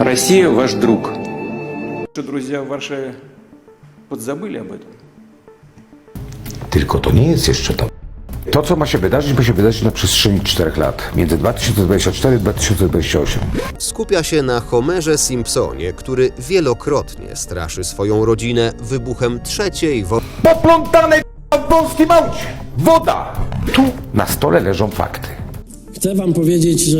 Россия ваш друг. Что друзья в Варшаве подзабыли об этом? Tylko to nie jest jeszcze to. To, co ma się wydarzyć, ma się wydarzyć na przestrzeni czterech lat, między 2024 a 2028. Skupia się na Homerze Simpsonie, który wielokrotnie straszy swoją rodzinę wybuchem trzeciej wojny Poplątane w polskim aucie! Woda! Tu na stole leżą fakty. Chcę wam powiedzieć, że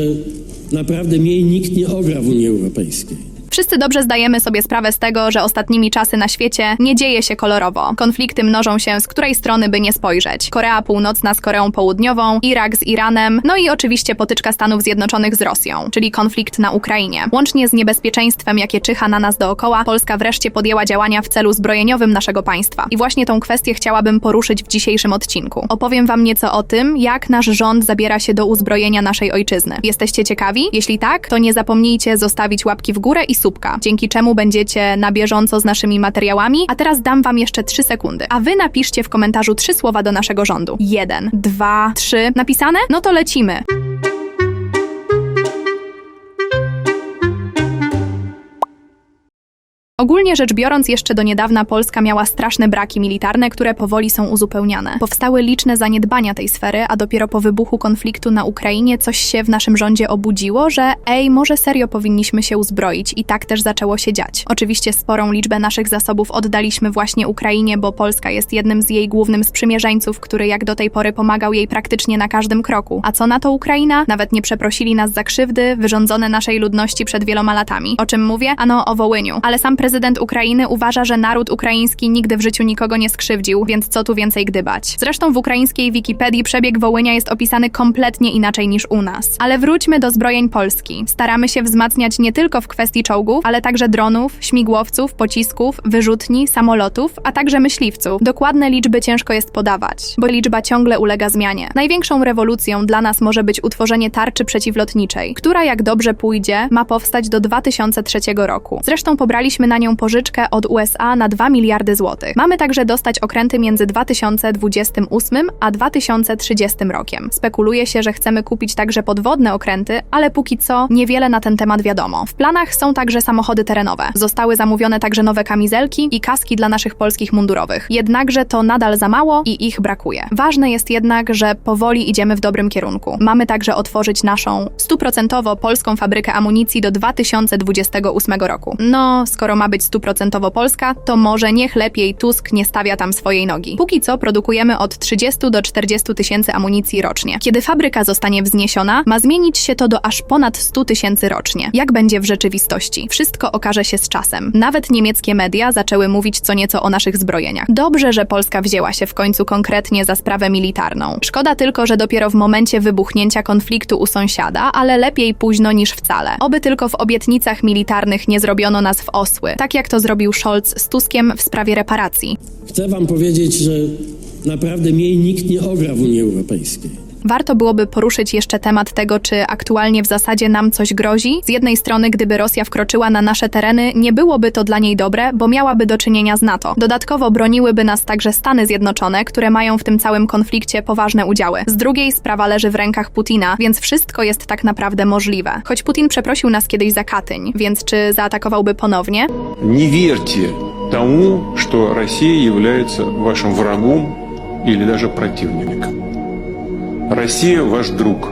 naprawdę mnie nikt nie ogra w Unii Europejskiej. Wszyscy dobrze zdajemy sobie sprawę z tego, że ostatnimi czasy na świecie nie dzieje się kolorowo. Konflikty mnożą się z której strony by nie spojrzeć. Korea Północna z Koreą Południową, Irak z Iranem, no i oczywiście potyczka Stanów Zjednoczonych z Rosją, czyli konflikt na Ukrainie. Łącznie z niebezpieczeństwem, jakie czyha na nas dookoła, Polska wreszcie podjęła działania w celu zbrojeniowym naszego państwa. I właśnie tą kwestię chciałabym poruszyć w dzisiejszym odcinku. Opowiem wam nieco o tym, jak nasz rząd zabiera się do uzbrojenia naszej ojczyzny. Jesteście ciekawi? Jeśli tak, to nie zapomnijcie zostawić łapki w górę i subka, dzięki czemu będziecie na bieżąco z naszymi materiałami. A teraz dam wam jeszcze 3 sekundy. A wy napiszcie w komentarzu trzy słowa do naszego rządu. Jeden, dwa, trzy. Napisane? No to lecimy. Ogólnie rzecz biorąc, jeszcze do niedawna Polska miała straszne braki militarne, które powoli są uzupełniane. Powstały liczne zaniedbania tej sfery, a dopiero po wybuchu konfliktu na Ukrainie coś się w naszym rządzie obudziło, że ej, może serio powinniśmy się uzbroić i tak też zaczęło się dziać. Oczywiście sporą liczbę naszych zasobów oddaliśmy właśnie Ukrainie, bo Polska jest jednym z jej głównym sprzymierzeńców, który jak do tej pory pomagał jej praktycznie na każdym kroku. A co na to Ukraina? Nawet nie przeprosili nas za krzywdy wyrządzone naszej ludności przed wieloma latami. O czym mówię? Ano o Wołyniu. Ale sam prezydent Ukrainy uważa, że naród ukraiński nigdy w życiu nikogo nie skrzywdził, więc co tu więcej gdybać. Zresztą w ukraińskiej Wikipedii przebieg Wołynia jest opisany kompletnie inaczej niż u nas. Ale wróćmy do zbrojeń Polski. Staramy się wzmacniać nie tylko w kwestii czołgów, ale także dronów, śmigłowców, pocisków, wyrzutni, samolotów, a także myśliwców. Dokładne liczby ciężko jest podawać, bo liczba ciągle ulega zmianie. Największą rewolucją dla nas może być utworzenie tarczy przeciwlotniczej, która jak dobrze pójdzie, ma powstać do 2003 roku. Zresztą pobraliśmy na pożyczkę od USA na 2 miliardy złotych. Mamy także dostać okręty między 2028 a 2030 rokiem. Spekuluje się, że chcemy kupić także podwodne okręty, ale póki co niewiele na ten temat wiadomo. W planach są także samochody terenowe. Zostały zamówione także nowe kamizelki i kaski dla naszych polskich mundurowych. Jednakże to nadal za mało i ich brakuje. Ważne jest jednak, że powoli idziemy w dobrym kierunku. Mamy także otworzyć naszą stuprocentowo polską fabrykę amunicji do 2028 roku. No, skoro ma być stuprocentowo polska, to może niech lepiej Tusk nie stawia tam swojej nogi. Póki co produkujemy od 30 do 40 tysięcy amunicji rocznie. Kiedy fabryka zostanie wzniesiona, ma zmienić się to do aż ponad 100 tysięcy rocznie. Jak będzie w rzeczywistości? Wszystko okaże się z czasem. Nawet niemieckie media zaczęły mówić co nieco o naszych zbrojeniach. Dobrze, że Polska wzięła się w końcu konkretnie za sprawę militarną. Szkoda tylko, że dopiero w momencie wybuchnięcia konfliktu u sąsiada, ale lepiej późno niż wcale. Oby tylko w obietnicach militarnych nie zrobiono nas w osły, tak jak to zrobił Scholz z Tuskiem w sprawie reparacji. Chcę wam powiedzieć, że naprawdę mnie nikt nie ogra w Unii Europejskiej. Warto byłoby poruszyć jeszcze temat tego, czy aktualnie w zasadzie nam coś grozi. Z jednej strony, gdyby Rosja wkroczyła na nasze tereny, nie byłoby to dla niej dobre, bo miałaby do czynienia z NATO. Dodatkowo broniłyby nas także Stany Zjednoczone, które mają w tym całym konflikcie poważne udziały. Z drugiej sprawa leży w rękach Putina, więc wszystko jest tak naprawdę możliwe. Choć Putin przeprosił nas kiedyś za Katyń, więc czy zaatakowałby ponownie? Не верьте тому, что Россия является вашим врагом или даже противником. Россия ваш друг.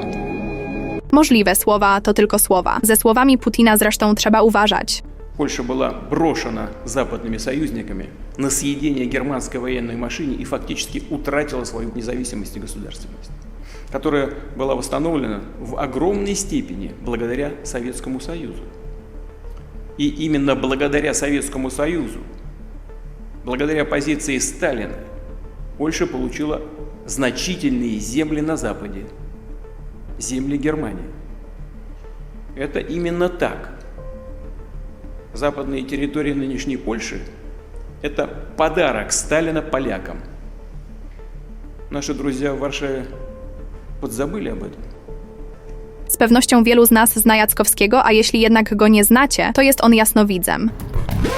Możliwe słowa to tylko słowa. Ze słowami Putina zresztą trzeba uważać. Польша была брошена западными союзниками на съедение германской военной машине и фактически утратила свою независимость и государственность, которая была восстановлена в огромной степени благодаря Советскому Союзу. И именно благодаря Советскому Союзу, благодаря позиции Сталина, Польша получила значительные земли на Западе, земли Германии. Это именно так. Западные территории нынешней Польши – это подарок Сталина полякам. Наши друзья в Варшаве подзабыли об этом. Z pewnością wielu z nas zna Jackowskiego, a jeśli jednak go nie znacie, to jest on jasnowidzem.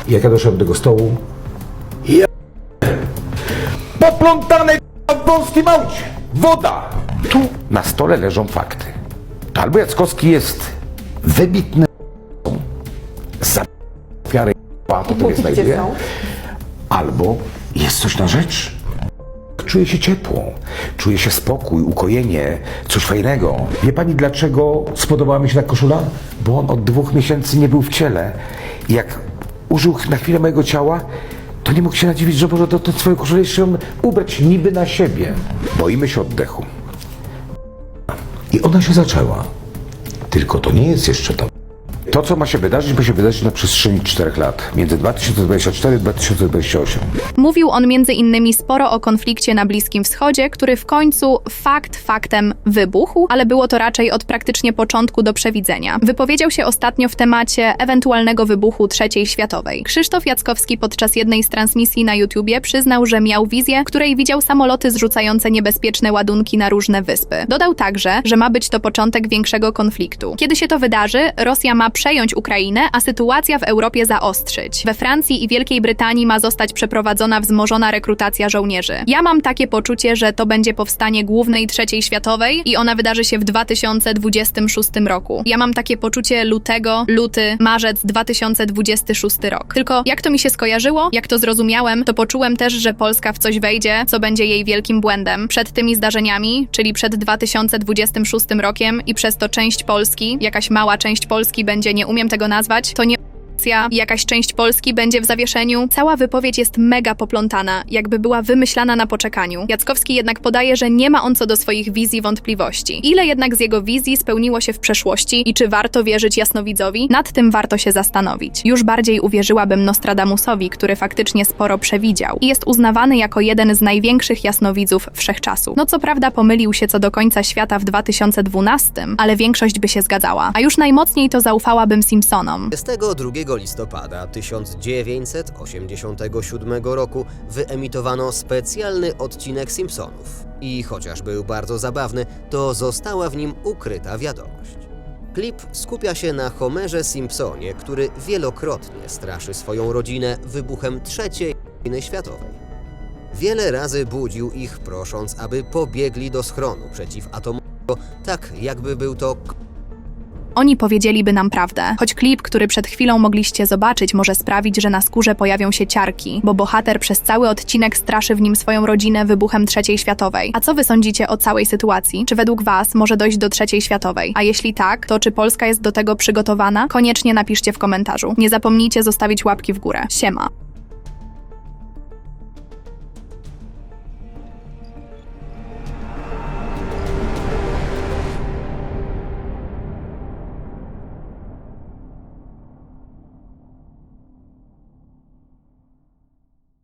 Jak ja doszedłem do tego stołu... Ja... Poplątane w polskim aucie! Woda! Tu na stole leżą fakty. Albo Jackowski jest wybitny potem je Póki gdzie znajduję. są? Albo jest coś na rzecz. Czuję się ciepło, czuję się spokój, ukojenie, coś fajnego. Wie pani dlaczego spodobała mi się ta koszula? Bo on od dwóch miesięcy nie był w ciele. Jak użył na chwilę mojego ciała, to nie mógł się nadziwić, że może to, to swoją koszulę jeszcze ubrać niby na siebie. Boimy się oddechu. I ona się zaczęła. Tylko to nie jest jeszcze to. To, co ma się wydarzyć, ma się wydarzyć na przestrzeni czterech lat. Między 2024 a 2028. Mówił on między innymi sporo o konflikcie na Bliskim Wschodzie, który w końcu fakt faktem wybuchł, ale było to raczej od praktycznie początku do przewidzenia. Wypowiedział się ostatnio w temacie ewentualnego wybuchu III światowej. Krzysztof Jackowski podczas jednej z transmisji na YouTubie przyznał, że miał wizję, której widział samoloty zrzucające niebezpieczne ładunki na różne wyspy. Dodał także, że ma być to początek większego konfliktu. Kiedy się to wydarzy, Rosja ma przejąć Ukrainę, a sytuacja w Europie zaostrzyć. We Francji i Wielkiej Brytanii ma zostać przeprowadzona wzmożona rekrutacja żołnierzy. Ja mam takie poczucie, że to będzie powstanie głównej trzeciej światowej i ona wydarzy się w 2026 roku. Ja mam takie poczucie lutego, luty, marzec 2026 rok. Tylko jak to mi się skojarzyło, jak to zrozumiałem, to poczułem też, że Polska w coś wejdzie, co będzie jej wielkim błędem. Przed tymi zdarzeniami, czyli przed 2026 rokiem i przez to część Polski, jakaś mała część Polski będzie, nie umiem tego nazwać, to nie I jakaś część Polski będzie w zawieszeniu. Cała wypowiedź jest mega poplątana, jakby była wymyślana na poczekaniu. Jackowski jednak podaje, że nie ma on co do swoich wizji wątpliwości. Ile jednak z jego wizji spełniło się w przeszłości i czy warto wierzyć jasnowidzowi? Nad tym warto się zastanowić. Już bardziej uwierzyłabym Nostradamusowi, który faktycznie sporo przewidział i jest uznawany jako jeden z największych jasnowidzów wszechczasu. No co prawda pomylił się co do końca świata w 2012, ale większość by się zgadzała. A już najmocniej to zaufałabym Simpsonom. 22 listopada 1987 roku wyemitowano specjalny odcinek Simpsonów. I chociaż był bardzo zabawny, to została w nim ukryta wiadomość. Klip skupia się na Homerze Simpsonie, który wielokrotnie straszy swoją rodzinę wybuchem III wojny światowej. Wiele razy budził ich, prosząc, aby pobiegli do schronu przeciwatomowego, tak jakby był to Oni powiedzieliby nam prawdę, choć klip, który przed chwilą mogliście zobaczyć, może sprawić, że na skórze pojawią się ciarki, bo bohater przez cały odcinek straszy w nim swoją rodzinę wybuchem III światowej. A co wy sądzicie o całej sytuacji? Czy według was może dojść do III światowej? A jeśli tak, to czy Polska jest do tego przygotowana? Koniecznie napiszcie w komentarzu. Nie zapomnijcie zostawić łapki w górę. Siema.